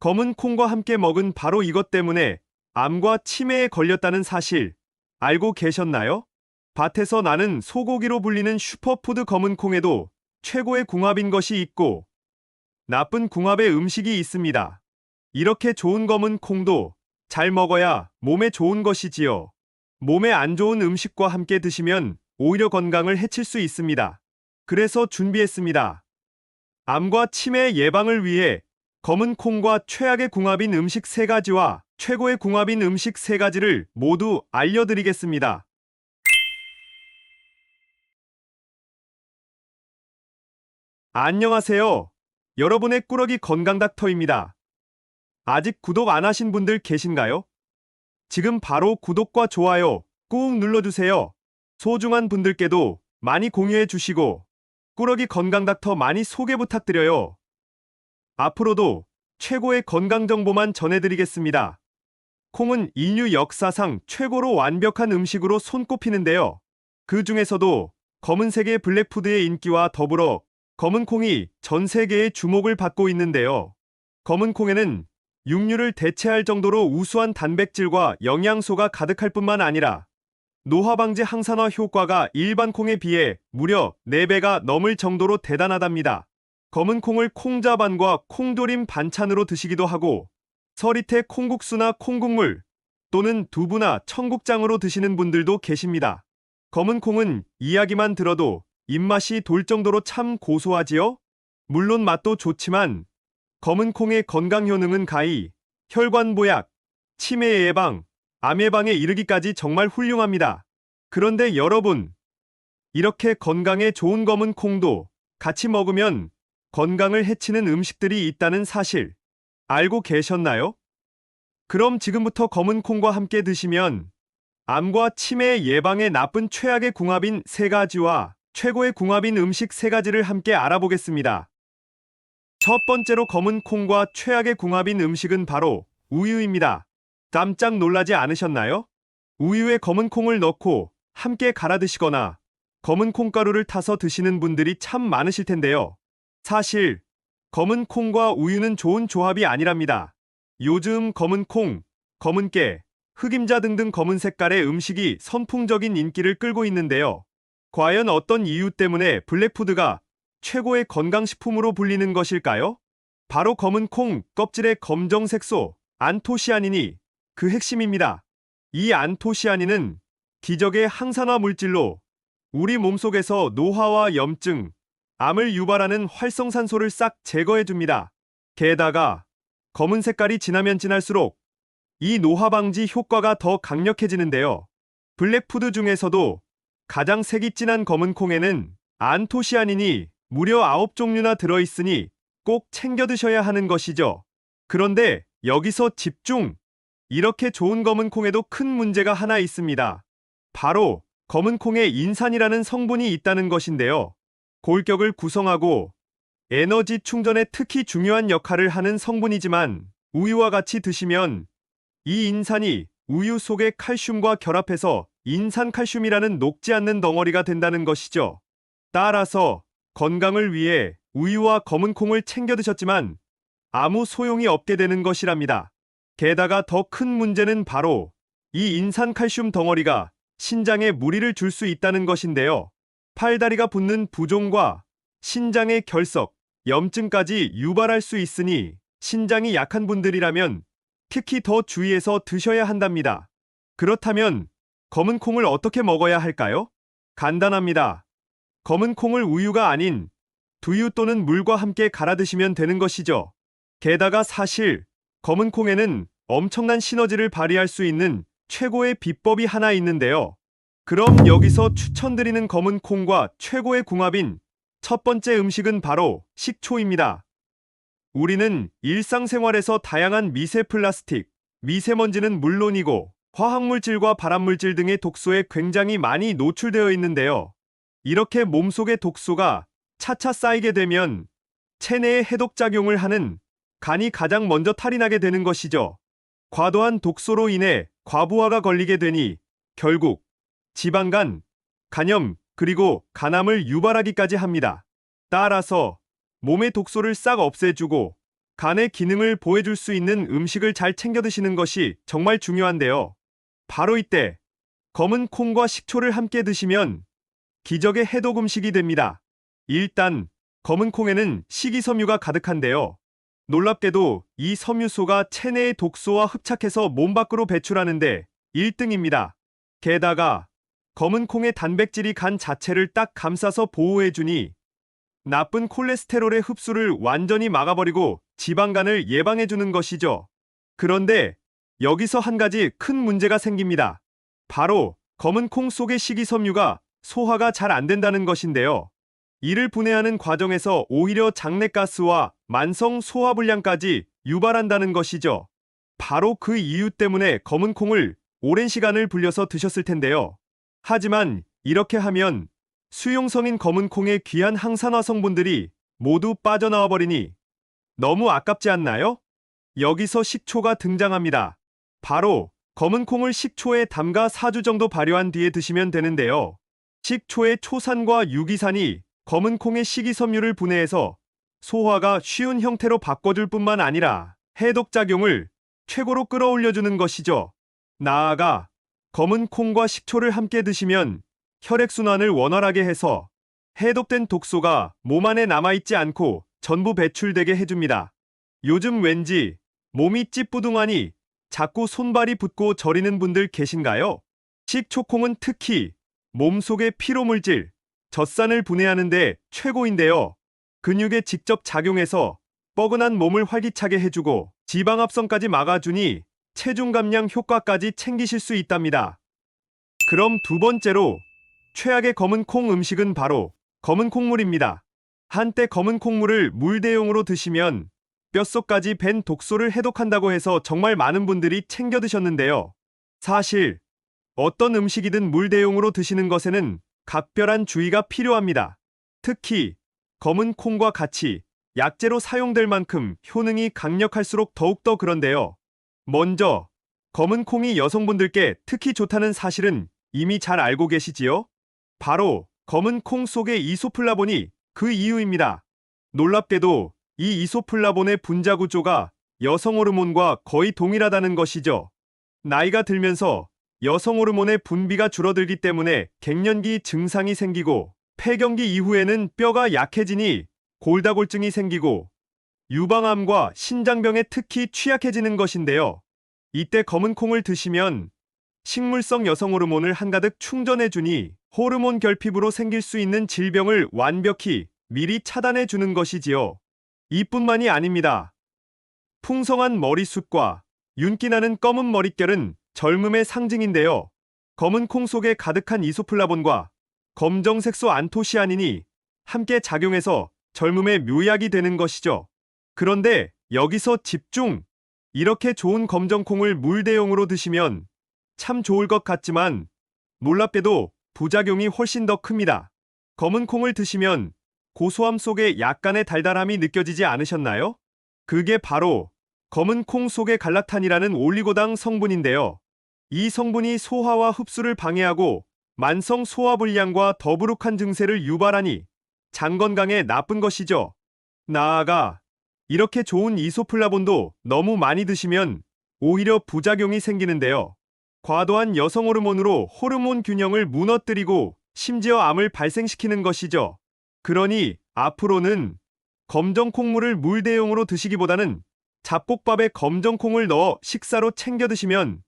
검은 콩과 함께 먹은 바로 이것 때문에 암과 치매에 걸렸다는 사실 알고 계셨나요? 밭에서 나는 소고기로 불리는 슈퍼푸드 검은 콩에도 최고의 궁합인 것이 있고 나쁜 궁합의 음식이 있습니다. 이렇게 좋은 검은 콩도 잘 먹어야 몸에 좋은 것이지요. 몸에 안 좋은 음식과 함께 드시면 오히려 건강을 해칠 수 있습니다. 그래서 준비했습니다. 암과 치매 예방을 위해 검은 콩과 최악의 궁합인 음식 세가지와 최고의 궁합인 음식 세가지를 모두 알려드리겠습니다. 안녕하세요. 여러분의 꾸러기 건강 닥터입니다. 아직 구독 안 하신 분들 계신가요? 지금 바로 구독과 좋아요 꾹 눌러주세요. 소중한 분들께도 많이 공유해 주시고 꾸러기 건강 닥터 많이 소개 부탁드려요. 앞으로도 최고의 건강 정보만 전해드리겠습니다. 콩은 인류 역사상 최고로 완벽한 음식으로 손꼽히는데요. 그 중에서도 검은색의 블랙푸드의 인기와 더불어 검은 콩이 전 세계의 주목을 받고 있는데요. 검은 콩에는 육류를 대체할 정도로 우수한 단백질과 영양소가 가득할 뿐만 아니라 노화 방지 항산화 효과가 일반 콩에 비해 무려 4배가 넘을 정도로 대단하답니다. 검은 콩을 콩자반과 콩조림 반찬으로 드시기도 하고 서리태 콩국수나 콩국물 또는 두부나 청국장으로 드시는 분들도 계십니다. 검은 콩은 이야기만 들어도 입맛이 돌 정도로 참 고소하지요? 물론 맛도 좋지만 검은 콩의 건강 효능은 가히 혈관 보약, 치매 예방, 암 예방에 이르기까지 정말 훌륭합니다. 그런데 여러분, 이렇게 건강에 좋은 검은 콩도 같이 먹으면 건강을 해치는 음식들이 있다는 사실 알고 계셨나요? 그럼 지금부터 검은 콩과 함께 드시면 암과 치매 예방에 나쁜 최악의 궁합인 세 가지와 최고의 궁합인 음식 세 가지를 함께 알아보겠습니다. 첫 번째로 검은 콩과 최악의 궁합인 음식은 바로 우유입니다. 깜짝 놀라지 않으셨나요? 우유에 검은 콩을 넣고 함께 갈아 드시거나 검은 콩가루를 타서 드시는 분들이 참 많으실 텐데요. 사실 검은 콩과 우유는 좋은 조합이 아니랍니다. 요즘 검은 콩, 검은 깨, 흑임자 등등 검은 색깔의 음식이 선풍적인 인기를 끌고 있는데요. 과연 어떤 이유 때문에 블랙푸드가 최고의 건강식품으로 불리는 것일까요? 바로 검은 콩 껍질의 검정 색소 안토시아닌이 그 핵심입니다. 이 안토시아닌은 기적의 항산화 물질로 우리 몸속에서 노화와 염증, 암을 유발하는 활성산소를 싹 제거해 줍니다. 게다가 검은 색깔이 진하면 진할수록 이 노화 방지 효과가 더 강력해지는데요. 블랙푸드 중에서도 가장 색이 진한 검은 콩에는 안토시아닌이 무려 9종류나 들어있으니 꼭 챙겨 드셔야 하는 것이죠. 그런데 여기서 집중! 이렇게 좋은 검은 콩에도 큰 문제가 하나 있습니다. 바로 검은 콩에 인산이라는 성분이 있다는 것인데요. 골격을 구성하고 에너지 충전에 특히 중요한 역할을 하는 성분이지만 우유와 같이 드시면 이 인산이 우유 속의 칼슘과 결합해서 인산칼슘이라는 녹지 않는 덩어리가 된다는 것이죠. 따라서 건강을 위해 우유와 검은 콩을 챙겨 드셨지만 아무 소용이 없게 되는 것이랍니다. 게다가 더 큰 문제는 바로 이 인산칼슘 덩어리가 신장에 무리를 줄 수 있다는 것인데요. 팔다리가 붓는 부종과 신장의 결석, 염증까지 유발할 수 있으니 신장이 약한 분들이라면 특히 더 주의해서 드셔야 한답니다. 그렇다면 검은 콩을 어떻게 먹어야 할까요? 간단합니다. 검은 콩을 우유가 아닌 두유 또는 물과 함께 갈아 드시면 되는 것이죠. 게다가 사실 검은 콩에는 엄청난 시너지를 발휘할 수 있는 최고의 비법이 하나 있는데요. 그럼 여기서 추천드리는 검은 콩과 최고의 궁합인 첫 번째 음식은 바로 식초입니다. 우리는 일상생활에서 다양한 미세 플라스틱, 미세먼지는 물론이고 화학물질과 발암물질 등의 독소에 굉장히 많이 노출되어 있는데요. 이렇게 몸속의 독소가 차차 쌓이게 되면 체내에 해독작용을 하는 간이 가장 먼저 탈이 나게 되는 것이죠. 과도한 독소로 인해 과부하가 걸리게 되니 결국 지방간, 간염, 그리고 간암을 유발하기까지 합니다. 따라서 몸의 독소를 싹 없애주고 간의 기능을 보호해줄 수 있는 음식을 잘 챙겨 드시는 것이 정말 중요한데요. 바로 이때 검은 콩과 식초를 함께 드시면 기적의 해독 음식이 됩니다. 일단 검은 콩에는 식이섬유가 가득한데요. 놀랍게도 이 섬유소가 체내의 독소와 흡착해서 몸 밖으로 배출하는데 1등입니다. 게다가 검은 콩의 단백질이 간 자체를 딱 감싸서 보호해주니 나쁜 콜레스테롤의 흡수를 완전히 막아버리고 지방간을 예방해주는 것이죠. 그런데 여기서 한 가지 큰 문제가 생깁니다. 바로 검은 콩 속의 식이섬유가 소화가 잘 안 된다는 것인데요. 이를 분해하는 과정에서 오히려 장내가스와 만성 소화불량까지 유발한다는 것이죠. 바로 그 이유 때문에 검은 콩을 오랜 시간을 불려서 드셨을 텐데요. 하지만 이렇게 하면 수용성인 검은 콩의 귀한 항산화 성분들이 모두 빠져나와 버리니 너무 아깝지 않나요? 여기서 식초가 등장합니다. 바로 검은 콩을 식초에 담가 4주 정도 발효한 뒤에 드시면 되는데요. 식초의 초산과 유기산이 검은 콩의 식이섬유를 분해해서 소화가 쉬운 형태로 바꿔줄 뿐만 아니라 해독 작용을 최고로 끌어올려주는 것이죠. 나아가 검은 콩과 식초를 함께 드시면 혈액순환을 원활하게 해서 해독된 독소가 몸 안에 남아있지 않고 전부 배출되게 해줍니다. 요즘 왠지 몸이 찌뿌둥하니 자꾸 손발이 붓고 저리는 분들 계신가요? 식초콩은 특히 몸속의 피로물질, 젖산을 분해하는데 최고인데요. 근육에 직접 작용해서 뻐근한 몸을 활기차게 해주고 지방 합성까지 막아주니 체중 감량 효과까지 챙기실 수 있답니다. 그럼 두 번째로 최악의 검은 콩 음식은 바로 검은 콩물입니다. 한때 검은 콩물을 물 대용으로 드시면 뼛속까지 밴 독소를 해독한다고 해서 정말 많은 분들이 챙겨 드셨는데요. 사실 어떤 음식이든 물 대용으로 드시는 것에는 각별한 주의가 필요합니다. 특히 검은 콩과 같이 약재로 사용될 만큼 효능이 강력할수록 더욱더 그런데요. 먼저 검은 콩이 여성분들께 특히 좋다는 사실은 이미 잘 알고 계시지요? 바로 검은 콩 속의 이소플라본이 그 이유입니다. 놀랍게도 이 이소플라본의 분자 구조가 여성 호르몬과 거의 동일하다는 것이죠. 나이가 들면서 여성 호르몬의 분비가 줄어들기 때문에 갱년기 증상이 생기고 폐경기 이후에는 뼈가 약해지니 골다골증이 생기고 유방암과 신장병에 특히 취약해지는 것인데요. 이때 검은 콩을 드시면 식물성 여성 호르몬을 한가득 충전해주니 호르몬 결핍으로 생길 수 있는 질병을 완벽히 미리 차단해 주는 것이지요. 이뿐만이 아닙니다. 풍성한 머리숱과 윤기나는 검은 머릿결은 젊음의 상징인데요. 검은 콩 속에 가득한 이소플라본과 검정색소 안토시아닌이 함께 작용해서 젊음의 묘약이 되는 것이죠. 그런데 여기서 집중! 이렇게 좋은 검정콩을 물 대용으로 드시면 참 좋을 것 같지만 놀랍게도 부작용이 훨씬 더 큽니다. 검은 콩을 드시면 고소함 속에 약간의 달달함이 느껴지지 않으셨나요? 그게 바로 검은 콩 속의 갈락탄이라는 올리고당 성분인데요. 이 성분이 소화와 흡수를 방해하고 만성 소화불량과 더부룩한 증세를 유발하니 장 건강에 나쁜 것이죠. 나아가 이렇게 좋은 이소플라본도 너무 많이 드시면 오히려 부작용이 생기는데요. 과도한 여성 호르몬으로 호르몬 균형을 무너뜨리고 심지어 암을 발생시키는 것이죠. 그러니 앞으로는 검정 콩물을 물 대용으로 드시기보다는 잡곡밥에 검정 콩을 넣어 식사로 챙겨 드시면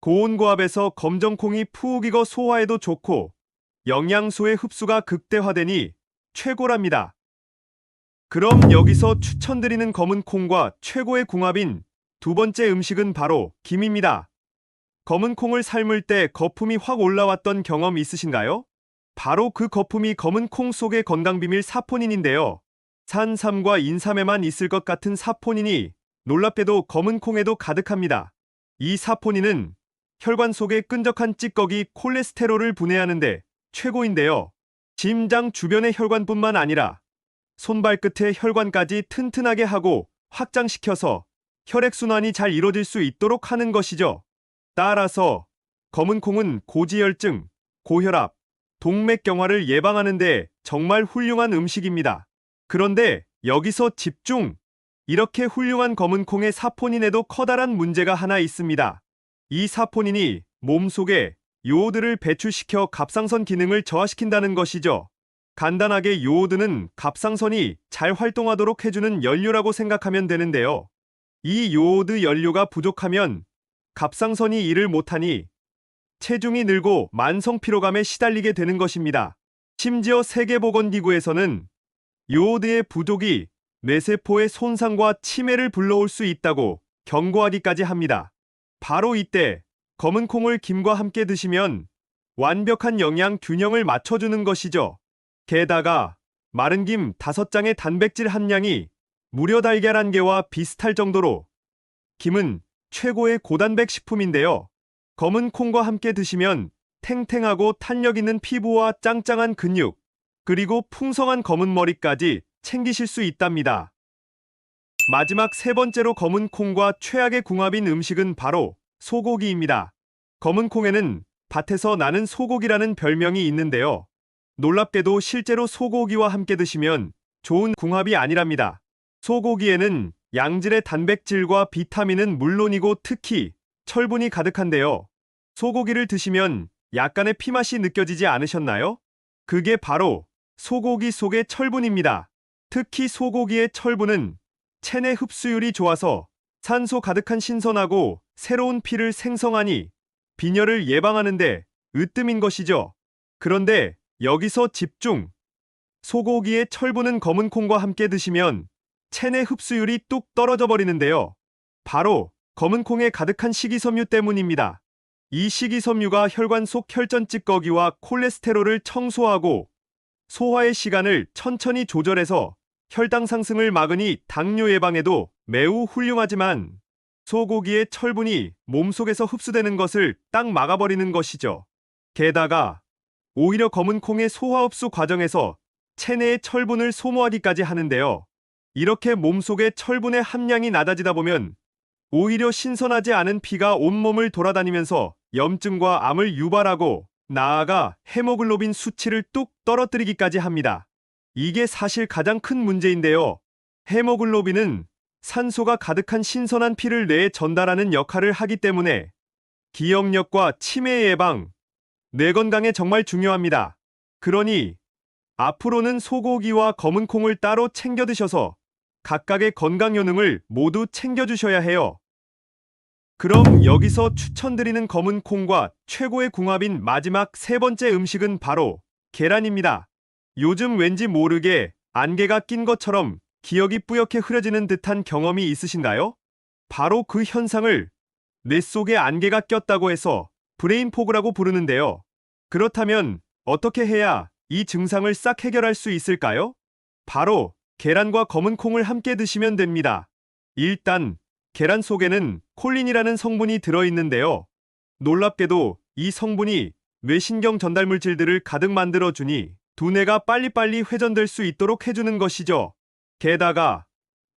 고온고압에서 검정 콩이 푹 익어 소화에도 좋고 영양소의 흡수가 극대화되니 최고랍니다. 그럼 여기서 추천드리는 검은 콩과 최고의 궁합인 두 번째 음식은 바로 김입니다. 검은 콩을 삶을 때 거품이 확 올라왔던 경험 있으신가요? 바로 그 거품이 검은 콩 속의 건강 비밀 사포닌인데요. 산삼과 인삼에만 있을 것 같은 사포닌이 놀랍게도 검은 콩에도 가득합니다. 이 사포닌은 혈관 속의 끈적한 찌꺼기 콜레스테롤을 분해하는데 최고인데요. 심장 주변의 혈관뿐만 아니라 손발끝의 혈관까지 튼튼하게 하고 확장시켜서 혈액순환이 잘 이루어질 수 있도록 하는 것이죠. 따라서 검은 콩은 고지혈증, 고혈압, 동맥경화를 예방하는 데 정말 훌륭한 음식입니다. 그런데 여기서 집중! 이렇게 훌륭한 검은 콩의 사포닌에도 커다란 문제가 하나 있습니다. 이 사포닌이 몸속에 요오드를 배출시켜 갑상선 기능을 저하시킨다는 것이죠. 간단하게 요오드는 갑상선이 잘 활동하도록 해주는 연료라고 생각하면 되는데요. 이 요오드 연료가 부족하면 갑상선이 일을 못하니 체중이 늘고 만성 피로감에 시달리게 되는 것입니다. 심지어 세계보건기구에서는 요오드의 부족이 뇌세포의 손상과 치매를 불러올 수 있다고 경고하기까지 합니다. 바로 이때 검은 콩을 김과 함께 드시면 완벽한 영양 균형을 맞춰주는 것이죠. 게다가 마른 김 5장의 단백질 함량이 무려 달걀 한 개와 비슷할 정도로 김은 최고의 고단백 식품인데요. 검은 콩과 함께 드시면 탱탱하고 탄력 있는 피부와 짱짱한 근육, 그리고 풍성한 검은 머리까지 챙기실 수 있답니다. 마지막 세 번째로 검은 콩과 최악의 궁합인 음식은 바로 소고기입니다. 검은 콩에는 밭에서 나는 소고기라는 별명이 있는데요. 놀랍게도 실제로 소고기와 함께 드시면 좋은 궁합이 아니랍니다. 소고기에는 양질의 단백질과 비타민은 물론이고 특히 철분이 가득한데요. 소고기를 드시면 약간의 피맛이 느껴지지 않으셨나요? 그게 바로 소고기 속의 철분입니다. 특히 소고기의 철분은 체내 흡수율이 좋아서 산소 가득한 신선하고 새로운 피를 생성하니 빈혈을 예방하는데 으뜸인 것이죠. 그런데 여기서 집중! 소고기의 철분은 검은 콩과 함께 드시면 체내 흡수율이 뚝 떨어져 버리는데요. 바로 검은 콩에 가득한 식이섬유 때문입니다. 이 식이섬유가 혈관 속 혈전 찌꺼기와 콜레스테롤을 청소하고 소화의 시간을 천천히 조절해서 혈당 상승을 막으니 당뇨 예방에도 매우 훌륭하지만 소고기의 철분이 몸속에서 흡수되는 것을 딱 막아버리는 것이죠. 게다가 오히려 검은 콩의 소화 흡수 과정에서 체내의 철분을 소모하기까지 하는데요. 이렇게 몸속의 철분의 함량이 낮아지다 보면 오히려 신선하지 않은 피가 온몸을 돌아다니면서 염증과 암을 유발하고 나아가 헤모글로빈 수치를 뚝 떨어뜨리기까지 합니다. 이게 사실 가장 큰 문제인데요. 헤모글로빈은 산소가 가득한 신선한 피를 뇌에 전달하는 역할을 하기 때문에 기억력과 치매 예방, 뇌 건강에 정말 중요합니다. 그러니 앞으로는 소고기와 검은 콩을 따로 챙겨 드셔서 각각의 건강 효능을 모두 챙겨 주셔야 해요. 그럼 여기서 추천드리는 검은 콩과 최고의 궁합인 마지막 세 번째 음식은 바로 계란입니다. 요즘 왠지 모르게 안개가 낀 것처럼 기억이 뿌옇게 흐려지는 듯한 경험이 있으신가요? 바로 그 현상을 뇌 속에 안개가 꼈다고 해서 브레인 포그라고 부르는데요. 그렇다면 어떻게 해야 이 증상을 싹 해결할 수 있을까요? 바로 계란과 검은 콩을 함께 드시면 됩니다. 일단 계란 속에는 콜린이라는 성분이 들어있는데요. 놀랍게도 이 성분이 뇌신경 전달 물질들을 가득 만들어주니 두뇌가 빨리빨리 회전될 수 있도록 해주는 것이죠. 게다가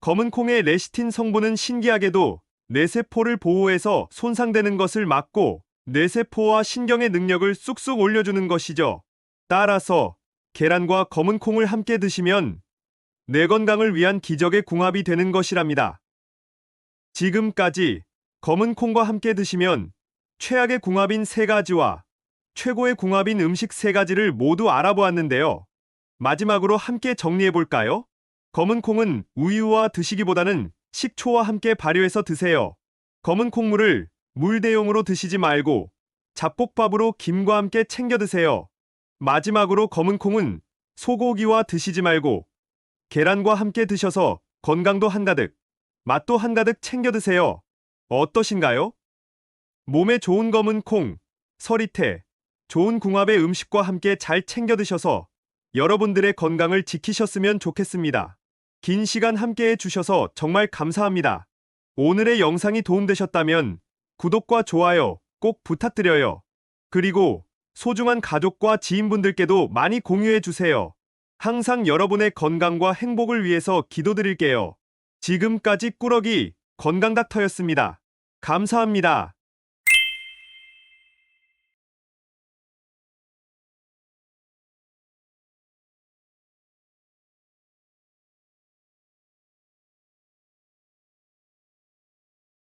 검은 콩의 레시틴 성분은 신기하게도 뇌세포를 보호해서 손상되는 것을 막고 뇌세포와 신경의 능력을 쑥쑥 올려주는 것이죠. 따라서 계란과 검은 콩을 함께 드시면 뇌 건강을 위한 기적의 궁합이 되는 것이랍니다. 지금까지 검은 콩과 함께 드시면 최악의 궁합인 세 가지와 최고의 궁합인 음식 세 가지를 모두 알아보았는데요. 마지막으로 함께 정리해 볼까요? 검은 콩은 우유와 드시기보다는 식초와 함께 발효해서 드세요. 검은 콩물을 물 대용으로 드시지 말고 잡곡밥으로 김과 함께 챙겨 드세요. 마지막으로 검은 콩은 소고기와 드시지 말고 계란과 함께 드셔서 건강도 한가득, 맛도 한가득 챙겨 드세요. 어떠신가요? 몸에 좋은 검은 콩, 서리태, 좋은 궁합의 음식과 함께 잘 챙겨 드셔서 여러분들의 건강을 지키셨으면 좋겠습니다. 긴 시간 함께 해주셔서 정말 감사합니다. 오늘의 영상이 도움되셨다면 구독과 좋아요 꼭 부탁드려요. 그리고 소중한 가족과 지인분들께도 많이 공유해 주세요. 항상 여러분의 건강과 행복을 위해서 기도드릴게요. 지금까지 꾸러기 건강닥터였습니다. 감사합니다.